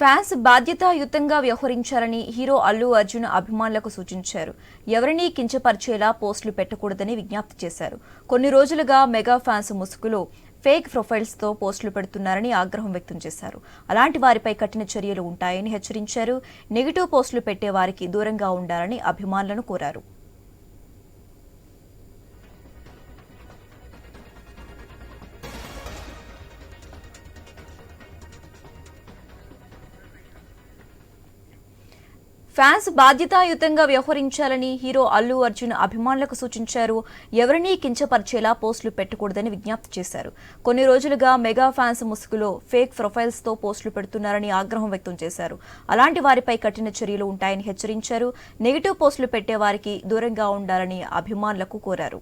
Fans బాధ్యతాయుతంగా వ్యవహరించాలని hero Allu Arjun అభిమానులకు సూచించారు. ఎవరినీ కించపరిచేలా పోస్టులు పెట్టకూడదని విజ్ఞప్తి చేశారు. కొన్ని రోజులుగా మెగా ఫ్యాన్స్ ముసుగులో ఫేక్ ప్రొఫైల్స్తో పోస్టులు పెడుతున్నారని ఆగ్రహం వ్యక్తం చేశారు. అలాంటి వారిపై కఠిన చర్యలు ఉంటాయని హెచ్చరించారు. నెగిటివ్ పోస్టులు పెట్టే వారికి దూరంగా ఉండాలని అభిమానులను కోరారు. ఫ్యాన్స్ బాధ్యతాయుతంగా వ్యవహరించాలని హీరో అల్లు అర్జున్ అభిమానులకు సూచించారు. ఎవరినీ కించపరిచేలా పోస్టులు పెట్టకూడదని విజ్ఞప్తి చేశారు. కొన్ని రోజులుగా మెగా ఫ్యాన్స్ ముసుగులో ఫేక్ ప్రొఫైల్స్తో పోస్టులు పెడుతున్నారని ఆగ్రహం వ్యక్తం చేశారు. అలాంటి వారిపై కఠిన చర్యలు ఉంటాయని హెచ్చరించారు. నెగిటివ్ పోస్టులు పెట్టే వారికి దూరంగా ఉండాలని అభిమానులకు కోరారు.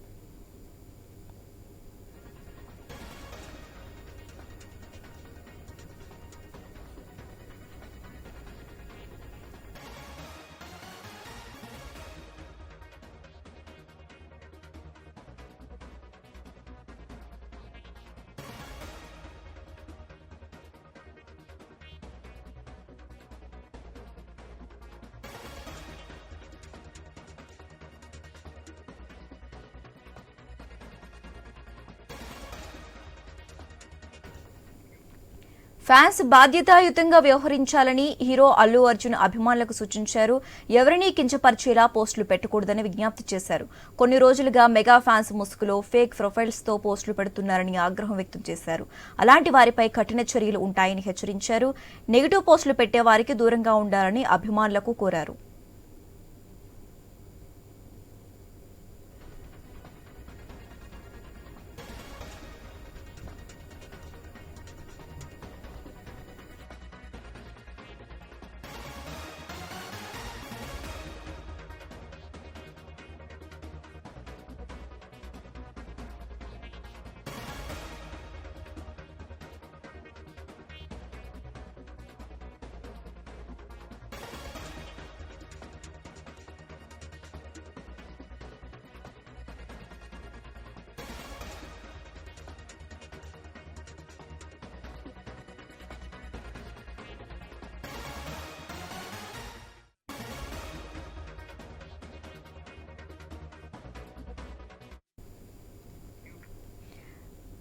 ఫ్యాన్స్ బాధ్యతాయుతంగా వ్యవహరించాలని హీరో అల్లు అర్జున్ అభిమానులకు సూచించారు. ఎవరినీ కించపరిచేలా పోస్టులు పెట్టకూడదని విజ్ఞప్తి చేశారు. కొన్ని రోజులుగా మెగా ఫ్యాన్స్ ముసుగులో ఫేక్ ప్రొఫైల్స్తో పోస్టులు పెడుతున్నారని ఆగ్రహం వ్యక్తం చేశారు. అలాంటి వారిపై కఠిన చర్యలు ఉంటాయని హెచ్చరించారు. నెగిటివ్ పోస్టులు పెట్టే వారికి దూరంగా ఉండాలని అభిమానులకు కోరారు.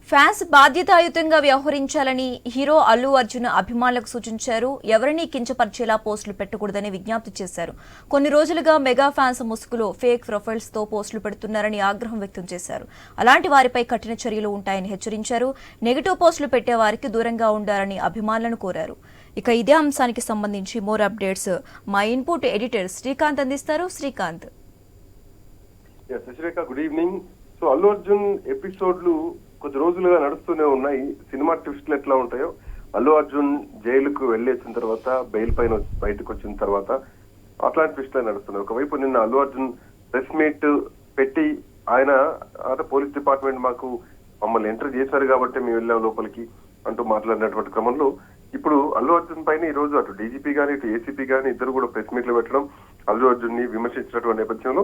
ఫ్యాన్స్ బాధ్యతాయుతంగా వ్యవహరించాలని హీరో అల్లు అర్జున్ అభిమానులకు సూచించారు. ఎవరినీ కించపరిచేలా పోస్టులు పెట్టకూడదని విజ్ఞప్తి చేశారు. కొన్ని రోజులుగా మెగా ఫ్యాన్స్ ముసుగులో ఫేక్ ప్రొఫైల్స్తో పోస్టులు పెడుతున్నారని ఆగ్రహం వ్యక్తం చేశారు. అలాంటి వారిపై కఠిన చర్యలు ఉంటాయని హెచ్చరించారు. నెగిటివ్ పోస్టులు పెట్టే వారికి దూరంగా ఉండాలని అభిమానులను కోరారు. ఇక ఇదే అంశానికి సంబంధించి మోర్ అప్డేట్స్ మా ఇన్పుట్ ఎడిటర్ శ్రీకాంత్ అందిస్తారు. Srikanth. Good evening so Allu Arjun ఎపిసోడ్లు కొద్ది రోజులుగా నడుస్తూనే ఉన్నాయి. సినిమా ట్విస్ట్లు ఎట్లా ఉంటాయో? అల్లు అర్జున్ జైలుకు వెళ్ళేసిన తర్వాత బెయిల్ పైన వచ్చి- బయటకు వచ్చిన తర్వాత అట్లాంటి ట్విస్ట్లే నడుస్తున్నాయి. ఒకవైపు నిన్న అల్లు అర్జున్ ప్రెస్ మీట్ పెట్టి ఆయన అంటే పోలీస్ డిపార్ట్మెంట్ మాకు మమ్మల్ని ఎంటర్ చేశారు కాబట్టి మేము వెళ్ళాం లోపలికి అంటూ మాట్లాడినటువంటి క్రమంలో ఇప్పుడు అల్లు అర్జున్ పైన ఈ రోజు అటు డీజీపీ గాని ఇటు ఏసీపీ గాని ఇద్దరు కూడా ప్రెస్ మీట్లు పెట్టడం అల్లు అర్జున్ని విమర్శించినటువంటి నేపథ్యంలో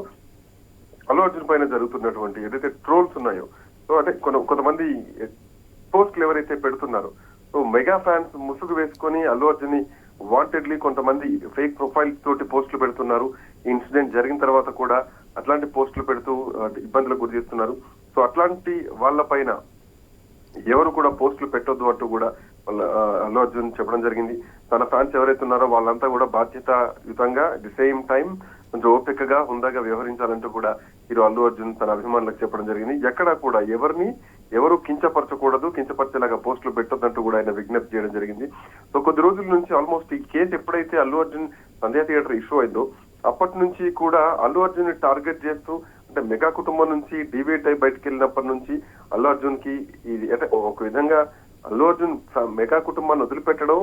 అల్లు అర్జున్ పైన జరుగుతున్నటువంటి ఏదైతే ట్రోల్స్ ఉన్నాయో సో అంటే కొంత కొంతమంది పోస్టులు ఎవరైతే పెడుతున్నారు సో మెగా ఫ్యాన్స్ ముసుగు వేసుకొని అల్లు అర్జున్ వాంటెడ్లీ కొంతమంది ఫేక్ ప్రొఫైల్స్ తోటి పోస్టులు పెడుతున్నారు. ఈ ఇన్సిడెంట్ జరిగిన తర్వాత కూడా అట్లాంటి పోస్టులు పెడుతూ ఇబ్బందులకు గురి చేస్తున్నారు. సో అట్లాంటి వాళ్ళ పైన ఎవరు కూడా పోస్టులు పెట్టొద్దు అంటూ కూడా వాళ్ళ అల్లు అర్జున్ చెప్పడం జరిగింది. తన ఫ్యాన్స్ ఎవరైతే ఉన్నారో వాళ్ళంతా కూడా బాధ్యతాయుతంగా ది సేమ్ టైం కొంచెం ఓపికగా హుందాగా వ్యవహరించాలంటూ కూడా హీరో అల్లు అర్జున్ తన అభిమానులకు చెప్పడం జరిగింది. ఎక్కడా కూడా ఎవరిని ఎవరు కించపరచకూడదు కించపరిచేలాగా పోస్టులు పెట్టొద్దంటూ కూడా ఆయన విజ్ఞప్తి చేయడం జరిగింది. సో కొద్ది రోజుల నుంచి ఆల్మోస్ట్ ఈ కేసు ఎప్పుడైతే అల్లు అర్జున్ సంధ్యా థియేటర్ ఇష్యూ అయిందో అప్పటి నుంచి కూడా అల్లు అర్జున్ని టార్గెట్ చేస్తూ అంటే మెగా కుటుంబం నుంచి డిబేట్ అయి బయటకు వెళ్ళినప్పటి నుంచి అల్లు అర్జున్కి ఇది అంటే ఒక విధంగా అల్లు అర్జున్ స- మెగా కుటుంబాన్ని వదిలిపెట్టడం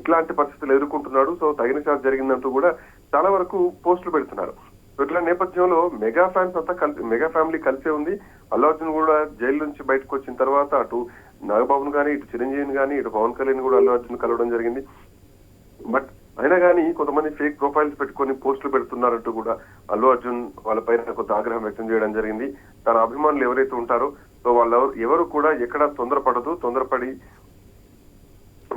ఇట్లాంటి పరిస్థితులు ఎదుర్కొంటున్నాడు. సో తగిన చార్జ్ జరిగిందంటూ కూడా చాలా వరకు పోస్టులు పెడుతున్నారు. ఇట్లా నేపథ్యంలో మెగా ఫ్యాన్స్ అంతా కలిసి మెగా ఫ్యామిలీ కలిసే ఉంది. అల్లు అర్జున్ కూడా జైలు నుంచి బయటకు వచ్చిన తర్వాత అటు నాగబాబును కానీ ఇటు చిరంజీవిని కానీ ఇటు పవన్ కళ్యాణ్ కూడా అల్లు అర్జున్ కలవడం జరిగింది. బట్ అయినా కానీ కొంతమంది ఫేక్ ప్రొఫైల్స్ పెట్టుకొని పోస్టులు పెడుతున్నారంటూ కూడా అల్లు అర్జున్ వాళ్ళపైన కొంత ఆగ్రహం వ్యక్తం చేయడం జరిగింది. తన అభిమానులు ఎవరైతే ఉంటారో సో వాళ్ళు ఎవరు కూడా ఎక్కడ తొందరపడదు. తొందరపడి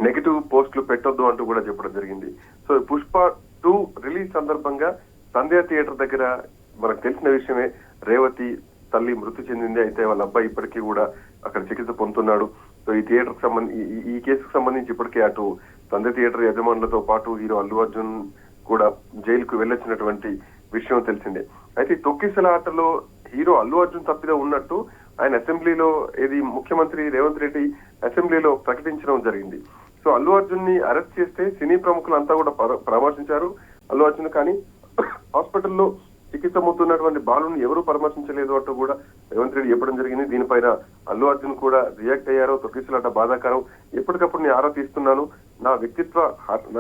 నెగిటివ్ పోస్టులు పెట్టొద్దు అంటూ కూడా చెప్పడం జరిగింది. సో పుష్ప టూ రిలీజ్ సందర్భంగా సంధ్య థియేటర్ దగ్గర మనకు తెలిసిన విషయమే రేవతి తల్లి మృతి చెందింది అయితే వాళ్ళ అబ్బాయి ఇప్పటికీ కూడా అక్కడ చికిత్స పొందుతున్నాడు. సో ఈ థియేటర్ ఈ- కేసుకు సంబంధించి ఇప్పటికే అటు సంధ్య థియేటర్ యజమానులతో పాటు హీరో అల్లు అర్జున్ కూడా జైలుకు వెళ్ళొచ్చినటువంటి విషయం తెలిసిందే. అయితే ఈ తొక్కిసల ఆటలో హీరో అల్లు అర్జున్ తప్పిదో ఉన్నట్టు ఆయన అసెంబ్లీలో ఇది ముఖ్యమంత్రి రేవంత్ రెడ్డి అసెంబ్లీలో ప్రకటించడం జరిగింది. సో అల్లు అర్జున్ని అరెస్ట్ చేస్తే సినీ ప్రముఖులంతా కూడా పరామర్శించారు. అల్లు అర్జున్ కానీ హాస్పిటల్లో చికిత్స పొందుతున్నటువంటి బాలుని ఎవరూ పరామర్శించలేదు అంటూ కూడా రేవంత్ రెడ్డి చెప్పడం జరిగింది. దీనిపైన అల్లు అర్జున్ కూడా రియాక్ట్ అయ్యారు. తొక్కిసలాట బాధాకరం. ఎప్పటికప్పుడు నేను ఆరా తీస్తున్నాను. నా వ్యక్తిత్వ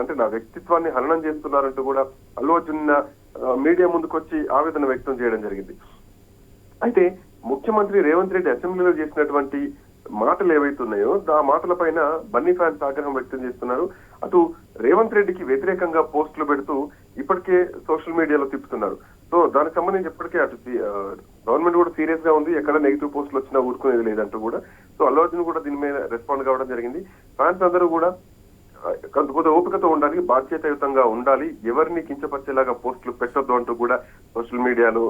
అంటే నా వ్యక్తిత్వాన్ని హననం చేస్తున్నారంటూ కూడా అల్లు అర్జున్ మీడియా ముందుకు వచ్చి ఆవేదన వ్యక్తం చేయడం జరిగింది. అయితే ముఖ్యమంత్రి రేవంత్ రెడ్డి అసెంబ్లీలో చేసినటువంటి మాటలు ఏవైతున్నాయో ఆ మాటలపైన బన్నీ ఫ్యాన్స్ ఆగ్రహం వ్యక్తం చేస్తున్నారు. అటు రేవంత్ రెడ్డికి వ్యతిరేకంగా పోస్టులు పెడుతూ ఇప్పటికే సోషల్ మీడియాలో తిప్పుతున్నారు. సో దానికి సంబంధించి ఇప్పటికే అటు గవర్నమెంట్ కూడా సీరియస్గా ఉంది. ఎక్కడ నెగిటివ్ పోస్టులు వచ్చినా ఊరుకునేది లేదంటూ కూడా. సో అల్లు అర్జున్ కూడా దీని మీద రెస్పాండ్ కావడం జరిగింది. ఫ్యాన్స్ అందరూ కూడా కొంత కొంత ఓపికతో ఉండాలి బాధ్యతాయుతంగా ఉండాలి. ఎవరిని కించపరిచేలాగా పోస్టులు పెట్టొద్దు అంటూ కూడా సోషల్ మీడియాలో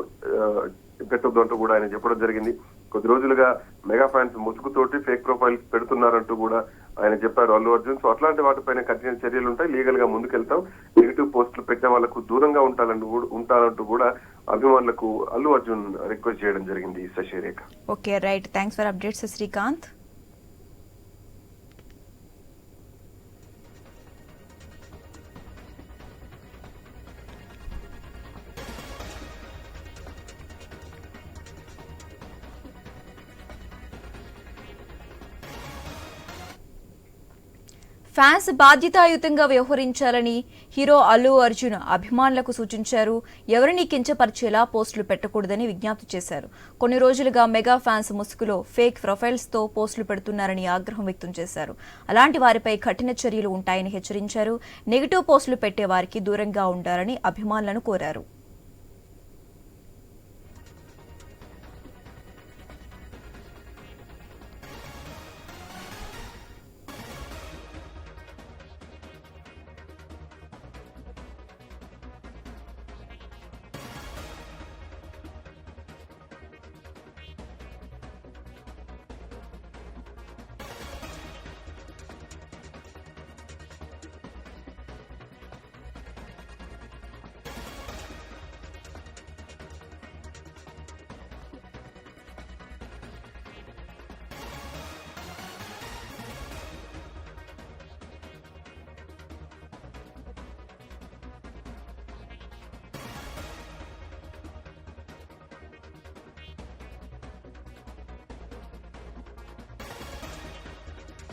పెట్టొద్దు అంటూ కూడా ఆయన చెప్పడం జరిగింది. కొద్ది రోజులుగా మెగా ఫ్యాన్స్ ముసుగుతోటి ఫేక్ ప్రొఫైల్స్ పెడుతున్నారంటూ కూడా ఆయన చెప్పారు అల్లు అర్జున్. సో అట్లాంటి వాటిపైన కఠిన చర్యలు ఉంటాయి. లీగల్గా ముందుకెళ్తాం. నెగిటివ్ పోస్టులు పెట్టిన వాళ్ళకు దూరంగా ఉంటానంటూ కూడా కూడా అభిమానులకు అల్లు అర్జున్ రిక్వెస్ట్ చేయడం జరిగింది Sashirekha. Okay right thanks for updates Srikanth fans బాధ్యతాయుతంగా వ్యవహరించాలని హీరో అల్లు అర్జున్ అభిమానులకు సూచించారు. ఎవరిని కించపరిచేలా పోస్టులు పెట్టకూడదని విజ్ఞప్తి చేశారు. కొన్ని రోజులుగా మెగా ఫ్యాన్స్ ముసుగులో ఫేక్ ప్రొఫైల్స్తో పోస్టులు పెడుతున్నారని ఆగ్రహం వ్యక్తం చేశారు. అలాంటి వారిపై కఠిన చర్యలు ఉంటాయని హెచ్చరించారు. నెగిటివ్ పోస్టులు పెట్టే వారికి దూరంగా ఉండాలని అభిమానులను కోరారు.